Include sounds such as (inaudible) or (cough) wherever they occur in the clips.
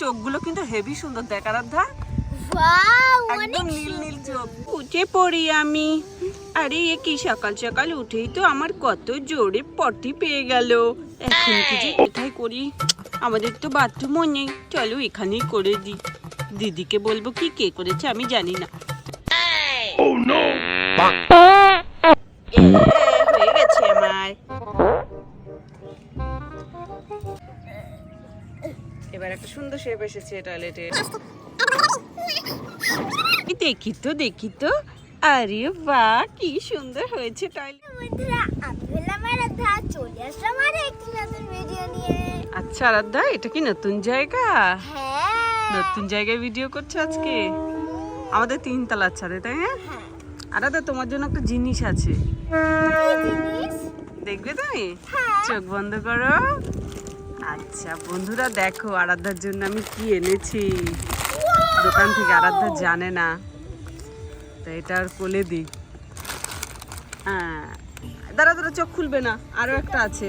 চোখগুলো কিন্তু হেভি সুন্দর দেখার আরাধ্যা একদম নীল নীল চোখ। উঠে পড়ি আমি। আরে এ কি সকাল সকাল উঠেই তো আমার কত জোরে পটি পেয়ে গেল। এখন কি যে কোথায় করি? আমাদের তো বাথরুমও নেই। চলো এখানেই করে দিই। দিদিকে বলব কি কে করেছে আমি জানি না। শেপ এসেছে টয়লেটের এই দেখি তো দেখি তো। আরে বাহ কি সুন্দর হয়েছে টয়লেট বন্ধুরা আমি আরাধ্যা চলে আসলাম আর একটি নতুন ভিডিও নিয়ে। আচ্ছা আরাধ্যা এটা কি নতুন জায়গা? হ্যাঁ। নতুন জায়গায় ভিডিও করছ আজকে? আমাদের তিন তলার ছাদে তাই হ্যাঁ হ্যাঁ। আরাধ্যা তোমার জন্য একটা জিনিস আছে। জিনিস? দেখবে তুমি? হ্যাঁ। চোখ বন্ধ করো। আচ্ছা বন্ধুরা দেখো আরাধ্যার জন্য আমি কি এনেছি। দোকান থেকে আরাধ্যা জানে না তো এটা আর কোলে দিই হ্যাঁ দাঁড়া দাঁড়া চোখ খুলবে না আরও একটা আছে।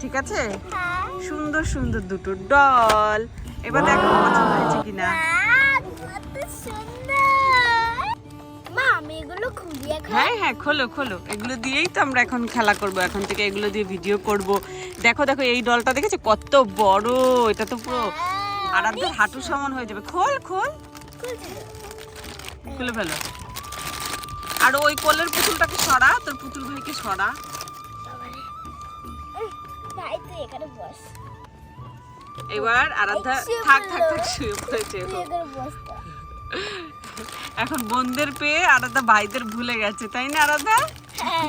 ঠিক আছে? হ্যাঁ। সুন্দর সুন্দর দুটো ডল। এবার দেখো পছন্দ হয়েছে কিনা। এগুলো খুলি এখন হ্যাঁ হ্যাঁ খোলো খোলো। এগুলো দিয়েই তো আমরা এখন খেলা করব এখন থেকে এগুলো দিয়ে ভিডিও করব। দেখো দেখো এই ডলটা দেখেছ? কত বড় এটা তো পুরো আরাধ্যের হাঁটু সমান হয়ে যাবে। খোল খোল। খুলে ফেলো। আর ওই কোলের পুতুলটাকে সরা তোর পুতুল ভাইকে সরা। এবার আরাধ্যা থাক থাক থাক শুয়ে পড়েছে এখন। বোনদের পেয়ে আরাধ্যা ভাইদের ভুলে গেছে তাই না হ্যাঁ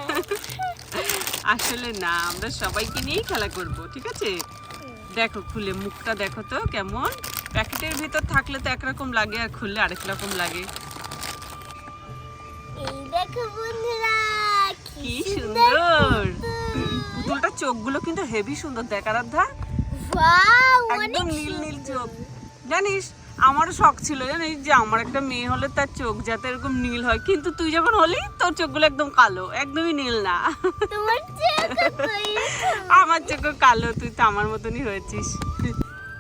আসলে না আমরা সবাইকে নিয়েই খেলা করব ঠিক আছে? দেখো খুলে মুখটা দেখো তো কেমন। প্যাকেটের ভিতর থাকলে তো একরকম লাগে আর খুললে আরেক রকম লাগে। দেখো বন্ধুরা কি সুন্দর পুতুলটা চোখগুলো কিন্তু হেভি সুন্দর দেখ ওয়াও একদম নীল নীল চোখ। জানিস আমারও শখ ছিল জানিস যে আমার একটা মেয়ে হলে তার চোখ যাতে এরকম নীল হয়। কিন্তু তুই যখন হলি তোর চোখগুলো একদম কালো একদমই নীল না। আমার চোখও কালো তুই তো আমার মতনই হয়েছিস।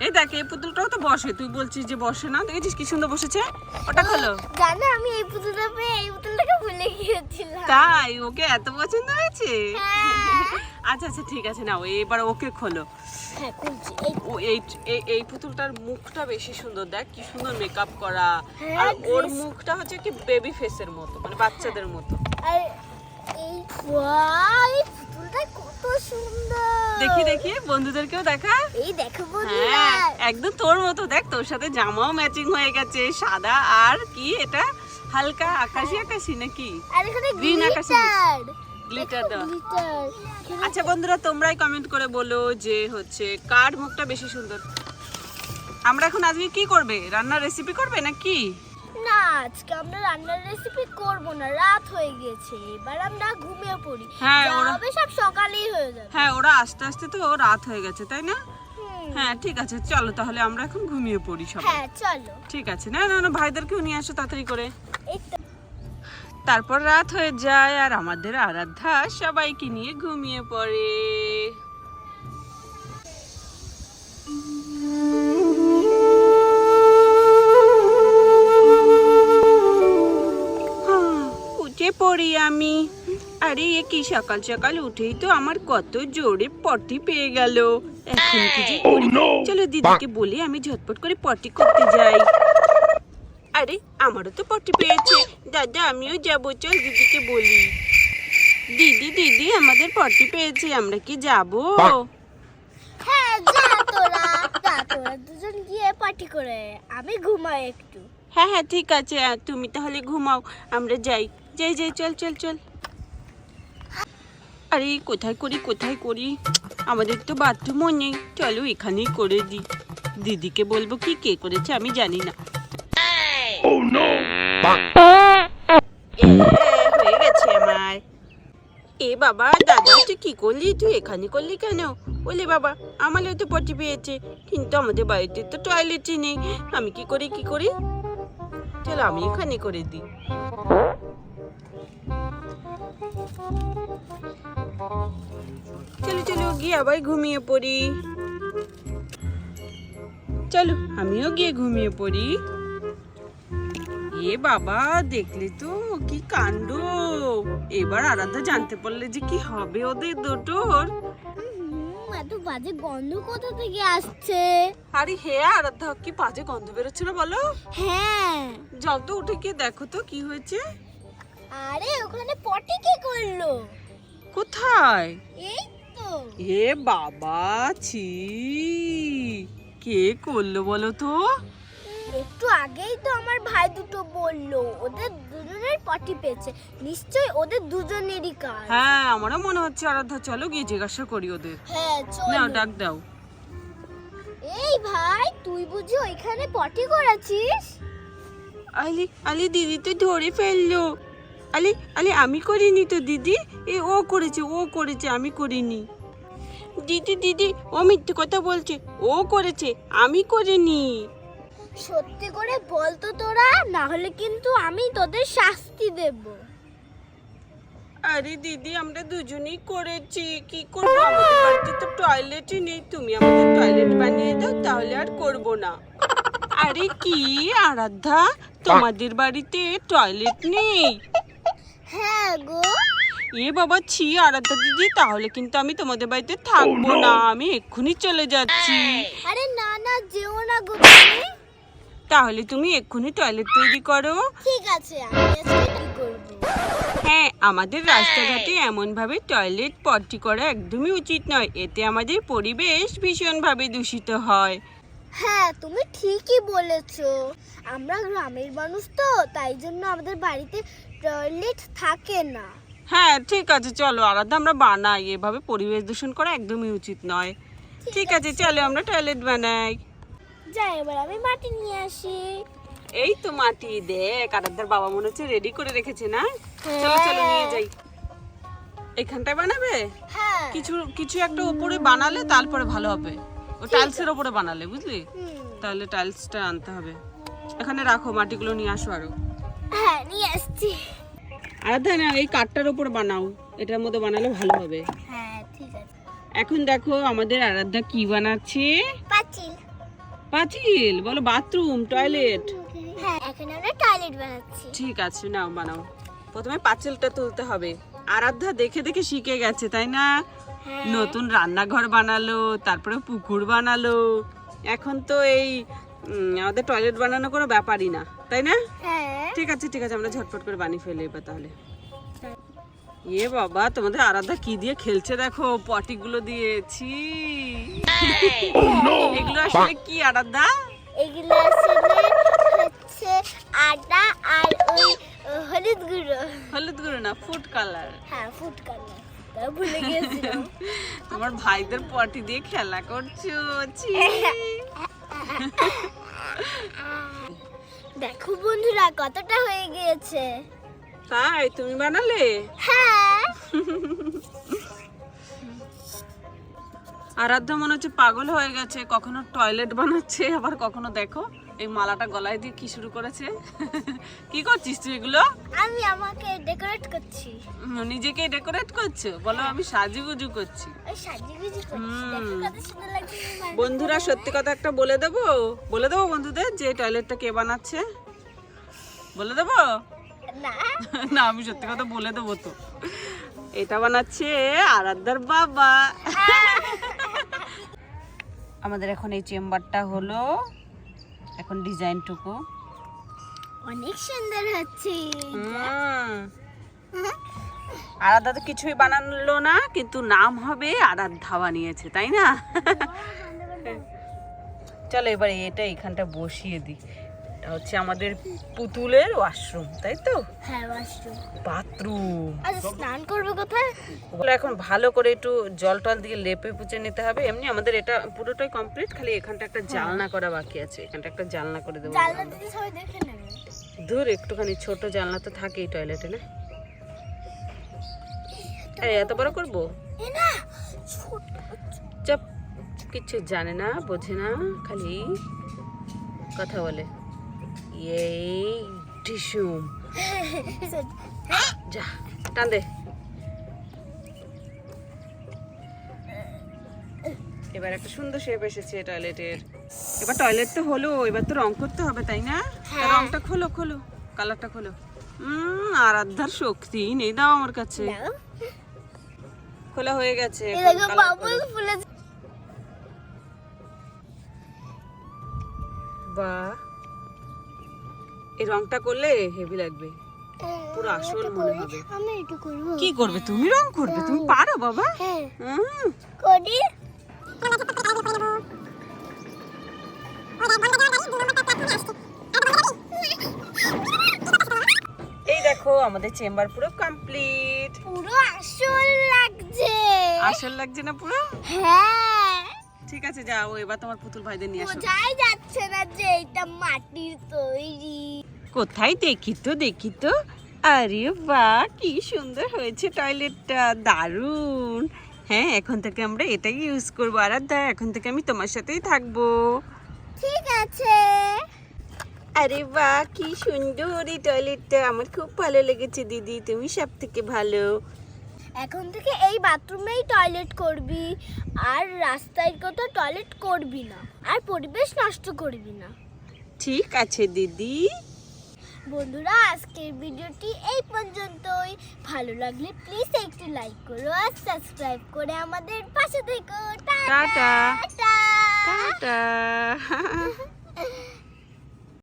এই দেখ এই পুতুলটাও তো বসে। তুই বলছিস যে বসে না দেখেছিস কি সুন্দর বসেছে? ওটা খোলো। জানো আমি এই পুতুলটা পেয়ে এই পুতুলটাকে ভুলে গিয়েছিলাম। তাই ওকে এত পছন্দ হয়েছে? হ্যাঁ। আচ্ছা আচ্ছা ঠিক আছে নাও এবার ওকে খোলো। হ্যাঁ ও এই এই- পুতুলটার মুখটা বেশি সুন্দর দেখ কি সুন্দর মেকআপ করা। হ্যাঁ, আর ওর মুখটা হচ্ছে কি বেবি ফেসের মতো মানে বাচ্চাদের মতো। আর এই কত সুন্দর। দেখি দেখি বন্ধুদেরকেও দেখা। এই দেখো বন্ধুরা। হ্যাঁ একদম তোর মতো দেখ তোর সাথে জামাও ম্যাচিং হয়ে গেছে সাদা আর কি এটা? হালকা আকাশি আকাশি নাকি? আর এখানে Green আকাশি গ্লিটার গ্লিটার দেওয়া। আচ্ছা বন্ধুরা তোমরাই কমেন্ট করে বলো যে হচ্ছে কার মুখটা বেশি সুন্দর? আমরা এখন আজকে কি করবে? রান্নার রেসিপি করবে নাকি? না আজকে আমরা রান্নার রেসিপি করব না রাত হয়ে গেছে এবার আমরা ঘুমিয়ে পড়ি। হ্যাঁ, ওরা- হবে সব সকালেই হয়ে যাবে। হ্যাঁ ওরা আস্তে আস্তে তো রাত হয়ে গেছে তাই না? হ্যাঁ ঠিক আছে চলো তাহলে আমরা এখন ঘুমিয়ে পড়ি সবাই। হ্যাঁ চলো। ঠিক আছে না না না ভাইদেরকেও নিয়ে আসো তাড়াতাড়ি করে। তারপর রাত হয়ে যায় আর আমাদের আরাধ্যা সবাইকে নিয়ে ঘুমিয়ে পড়ে। পড়ি আমি? আরে এ কি সকাল সকাল উঠেই তো আমার কত জোরে পটি পেয়ে গেল। এখন কি যে করি? চলো দিদিকে বলি আমি ঝটপট করে পটি করতে যাই। আরে আমারও তো পটি পেয়েছে। দাদা আমিও যাব চল দিদিকে বলি। দিদি দিদি আমাদের পটি পেয়েছে আমরা কি যাব? হ্যাঁ যা তোরা যা তোরা দুজন গিয়ে পার্টি করে আমি ঘুমাই একটু। হ্যাঁ হ্যাঁ ঠিক আছে তুমি তাহলে ঘুমাও আমরা যাই। যাই যাই চল চল চল। আরে কোথায় করি কোথায় করি? আমাদের তো বাথরুমও নেই চলো এখানেই করে দিই দিদিকে বলব কি কে করেছে আমি জানি না। এ, হয়ে গেছে আমার। এ বাবা দাদা তুই কি করলি? তুই এখানে করলি কেন? বলি বাবা আমারও তো পটি পেয়েছে কিন্তু আমাদের বাড়িতে তো টয়লেটই নেই। আমি কি করি কি করি? চলো আমি এখানে করে দিই। চলো চলো গিয়ে আবার ঘুমিয়ে পড়ি। চলো আমিও গিয়ে ঘুমিয়ে পড়ি। এ বাবা দেখলে তো কি কাণ্ড। এবার আরাধ্যা জানতে পারলে যে কি হবে ওদের দুটোর। এত বাজে গন্ধ কোথা থেকে আসছে? আরে হে আরাধ্যা কি বাজে গন্ধ বেরোচ্ছে না বলো? হ্যাঁ। জল তো উঠে গিয়ে দেখো তো কি হয়েছে। আরে ওখানে পটি কে করল? কোথায়? এই তো। এ বাবা ছি। কে করল বলো তো? একটু আগেই তো আমার ভাই দুটো বলল ওদের দুজনের পটি পেয়েছে। নিশ্চয়ই ওদের দুজনেরই কাজ। হ্যাঁ আমারও মনে হচ্ছে আরাধ্যা চলো গিয়ে জিজ্ঞাসা করি ওদের। হ্যাঁ নাও ডাক দাও। এই ভাই তুই বুঝি ওইখানে পটি করেছিস আলি আলি দিদি তো ধরে ফেলল। আলি আলি আমি করিনি তো দিদি। এ ও করেছে ও করেছে আমি করিনি। দিদি দিদি ও মিথ্যে কথা বলছে ও করেছে আমি করিনি। সত্যি করে বলতো তোরা না হলে কিন্তু আমি তোদের শাস্তি দেব। আরে দিদি আমরা দুজনেই করেছি কি করব? আমাদের বাড়িতে তো টয়লেটই নেই তুমি আমাদের টয়লেট বানিয়ে দাও তাহলে আর করব না। আরে কি আরাধ্যা? তোমাদের বাড়িতে টয়লেট নেই? হ্যাঁ গো। এ বাবা ছি আরাধ্যা দিদি তাহলে কিন্তু আমি তোমাদের বাড়িতে থাকব না। আমি এক্ষুনি চলে যাচ্ছি। আরে না না যেও না গো তুমি। তাহলে তুমি এক্ষুনি টয়লেট তৈরি করো। ঠিক আছে আমি আজকে কি করব? হ্যাঁ আমাদের রাস্তাঘাটে এমনভাবে টয়লেট পট্টি করা একদমই উচিত নয়। এতে আমাদের পরিবেশ ভীষণভাবে দূষিত হয়। হ্যাঁ তুমি ঠিকই বলেছ। আমরা গ্রামের মানুষ তো তাই জন্য আমাদের বাড়িতে টয়লেট থাকে না। হ্যাঁ ঠিক আছে চলো আরাধ্যা আমরা বানাই। এভাবে পরিবেশ দূষণ করা একদমই উচিত নয়। ঠিক আছে চলো আমরা টয়লেট বানাই। যাই এবার আমি মাটি নিয়ে আসি। এই তো মাটি দেখ আরাধ্যার বাবা মনে হচ্ছে রেডি করে রেখেছে না? চলো চলো নিয়ে যাই। এখানটায় বানাবে? হ্যাঁ। কিছু কিছু একটা উপরে বানালে তারপরে ভালো হবে। ও টাইলসের উপরে বানালে বুঝলি? তাহলে টাইলসটা আনতে হবে। এখানে রাখো মাটিগুলো নিয়ে আসো আরও। হ্যাঁ নিয়ে আসছি। আরাধ্যা না এই কাঠটার উপর বানাও। এটার মধ্যে বানালে ভালো হবে। হ্যাঁ ঠিক আছে। এখন দেখো আমাদের আরাধ্যা কি বানাচ্ছে? পাঁচিল। পাঁচিল? বলো বাথরুম টয়লেট। হ্যাঁ এখন আমরা টয়লেট বানাচ্ছি। ঠিক আছে নাও বানাও। প্রথমে পাঁচিলটা তুলতে হবে। আরাধ্যা দেখে দেখে শিখে গেছে তাই না? হ্যাঁ। নতুন রান্নাঘর বানালো তারপরে পুকুর বানালো। এখন তো এই আমাদের টয়লেট বানানো কোনো ব্যাপারই না তাই না? হ্যাঁ। ঠিক আছে ঠিক আছে আমরা ঝটপট করে বানিয়ে ফেলে এবার তাহলে। এ বাবা তোমাদের আরাধা কি দিয়ে খেলছে দেখো পটিগুলো দিয়েছি এগুলো আসলে কি আরাধা এগুলো আসলে হচ্ছে আটা আর ওই হলুদ গুঁড়ো। হলুদ গুঁড়ো না ফুড কালার হ্যাঁ ফুড কালার ভুলে (laughs) তোমার ভাইদের পটি দিয়ে খেলা করছ ছি। দেখো বন্ধুরা কতটা হয়ে গিয়েছে। তাই তুমি বানালে? হ্যাঁ। আরাধ্যা মনে হচ্ছে পাগল হয়ে গেছে কখনো টয়লেট বানাচ্ছে আবার কখনো দেখো। এই মালাটা গলায় দিয়ে কি শুরু করেছে? কি করছিস তুই এগুলো? আমি আমাকে ডেকোরেট করছি। নিজেকে ডেকোরেট করছ? বলো আমি সাজুগুজু করছি। সাজিয়ে করছি। হুম। দেখো কত সুন্দর লাগছে বন্ধুরা সত্যি কথা একটা বলে দেবো? বলে দেবো বন্ধুদের যে টয়লেটটা কে বানাচ্ছে? বলে দেবো? না। (laughs) না আমি সত্যি কথা বলে দেবো তো। এটা বানাচ্ছে আরাধ্যার বাবা। আমাদের এখন এই চেম্বারটা হলো এখন ডিজাইনটুকু। অনেক সুন্দর হচ্ছে। আরাধ্যা তো কিছুই বানালো না কিন্তু নাম হবে আরাধ ধাওয়া নিয়েছে তাই না? চলো এবার এটা এখানটা বসিয়ে দিই। এটা হচ্ছে আমাদের পুতুলের ওয়াশরুম তাই তো? হ্যাঁ ওয়াশরুম। বাথরুম। আচ্ছা স্নান করবে কোথায়? ওগুলো এখন ভালো করে একটু জল টল দিয়ে লেপে পুচে নিতে হবে। এমনি আমাদের এটা পুরোটাই কমপ্লিট খালি এখানটা একটা জালনা করা বাকি আছে। এখানটা একটা জালনা করে দেবো। সবাই দেখে নেবে। দূর একটুখানি ছোট জানলা তো থাকেই টয়লেটে না? এই এত বড় করব? না কিচ্ছু জানে না বোঝে না খালি কথা বলে। এই টিসুম যা টান দে এবার একটা সুন্দর শেপ এসেছে টয়লেটের এবার টয়লেট তো হলো এবার তো রং করতে হবে তাই না? হ্যাঁ। রংটা খোলো খোলো কালারটা খোলো। উম আরাধ্যার শক্তি নেই দাও আমার কাছে। খোলা হয়ে গেছে এই এই রংটা করলে হেভি লাগবে। পুরো আসল মনে হবে। আমি একটু করব। কি করবে? তুমি রং করবে? তুমি পারো বাবা। হ্যাঁ। করি। এই দেখো আমাদের চেম্বার পুরো কমপ্লিট পুরো আসল লাগছে। আসল লাগছে না পুরো? হ্যাঁ। ঠিক আছে যাও এবার তোমার পুতুল ভাইদের নিয়ে আসো। বোঝাই যাচ্ছে না যে এটা মাটির তৈরি। কোথায় দেখি তো দেখি তো। আরে বাহ কি সুন্দর হয়েছে টয়লেটটা দারুণ। হ্যাঁ এখন থেকে আমরা এটাই ইউজ করব। আর দা এখন থেকে আমি তোমার সাথেই থাকব। ঠিক আছে। আরে বাহ কি সুন্দর এই টয়লেটটা আমার খুব ভালো লেগেছে দিদি। তুমি সব থেকে ভালো। এখন থেকে এই বাথরুমেই টয়লেট করবি। আর রাস্তায় কোথাও টয়লেট করবি না। আর পরিবেশ নষ্ট করবি না। ঠিক আছে দিদি। বন্ধুরা আজকের ভিডিওটি এই পর্যন্তই। ভালো লাগলে প্লিজ একটু লাইক করো আর সাবস্ক্রাইব করে আমাদের পাশে থেকো। টাটা। টাটা। টাটা। (laughs)